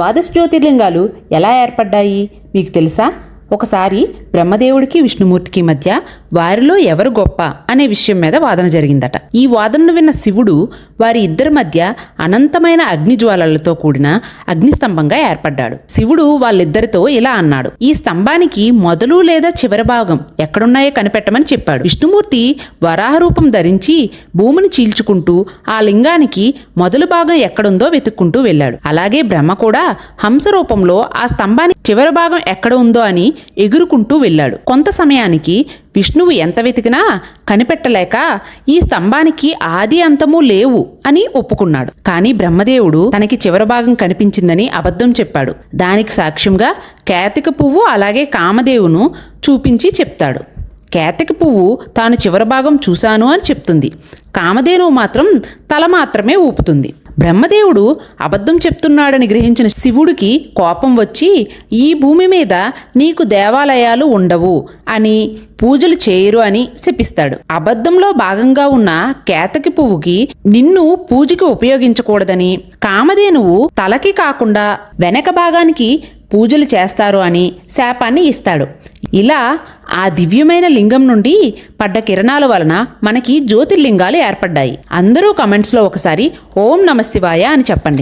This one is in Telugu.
ద్వాదశ జ్యోతిర్లింగాలు ఎలా ఏర్పడ్డాయి? మీకు తెలుసా? ఒకసారి బ్రహ్మదేవుడికి విష్ణుమూర్తికి మధ్య వారిలో ఎవరు గొప్ప అనే విషయం మీద వాదన జరిగిందట. ఈ వాదనను విన్న శివుడు వారి ఇద్దరి మధ్య అనంతమైన అగ్నిజ్వాలలతో కూడిన అగ్నిస్తంభంగా ఏర్పడ్డాడు. శివుడు వాళ్ళిద్దరితో ఇలా అన్నాడు. ఈ స్తంభానికి మొదలు లేదా చివరి భాగం ఎక్కడున్నాయో కనిపెట్టమని చెప్పాడు. విష్ణుమూర్తి వరాహ రూపం ధరించి భూమిని చీల్చుకుంటూ ఆ లింగానికి మొదలు భాగం ఎక్కడుందో వెతుక్కుంటూ వెళ్ళాడు. అలాగే బ్రహ్మ కూడా హంస రూపంలో ఆ స్తంభానికి చివరి భాగం ఎక్కడ ఉందో అని ఎగురుకుంటూ వెళ్ళాడు. కొంత సమయానికి విష్ణువు ఎంత వెతికినా కనిపెట్టలేక ఈ స్తంభానికి ఆది అంతము లేవు అని ఒప్పుకున్నాడు. కానీ బ్రహ్మదేవుడు తనకి చివరి భాగం కనిపించిందని అబద్ధం చెప్పాడు. దానికి సాక్ష్యంగా కేతిక పువ్వు అలాగే కామదేవును చూపించి చెప్తాడు. కేతకి పువ్వు తాను చివరి భాగం చూశాను అని చెప్తుంది. కామధేనువు మాత్రం తల మాత్రమే ఊపుతుంది. బ్రహ్మదేవుడు అబద్ధం చెప్తున్నాడని గ్రహించిన శివుడికి కోపం వచ్చి ఈ భూమి మీద నీకు దేవాలయాలు ఉండవు అని పూజలు చేయరు అని శపిస్తాడు. అబద్ధంలో భాగంగా ఉన్న కేతకి పువ్వుకి నిన్ను పూజకి ఉపయోగించకూడదని కామధేనువు తలకి కాకుండా వెనక భాగానికి పూజలు చేస్తారు అని శాపాన్ని ఇస్తాడు. ఇలా ఆ దివ్యమైన లింగం నుండి పడ్డ కిరణాల వలన మనకి జ్యోతిర్లింగాలు ఏర్పడ్డాయి. అందరూ కమెంట్స్లో ఒకసారి ఓం నమశివాయ అని చెప్పండి.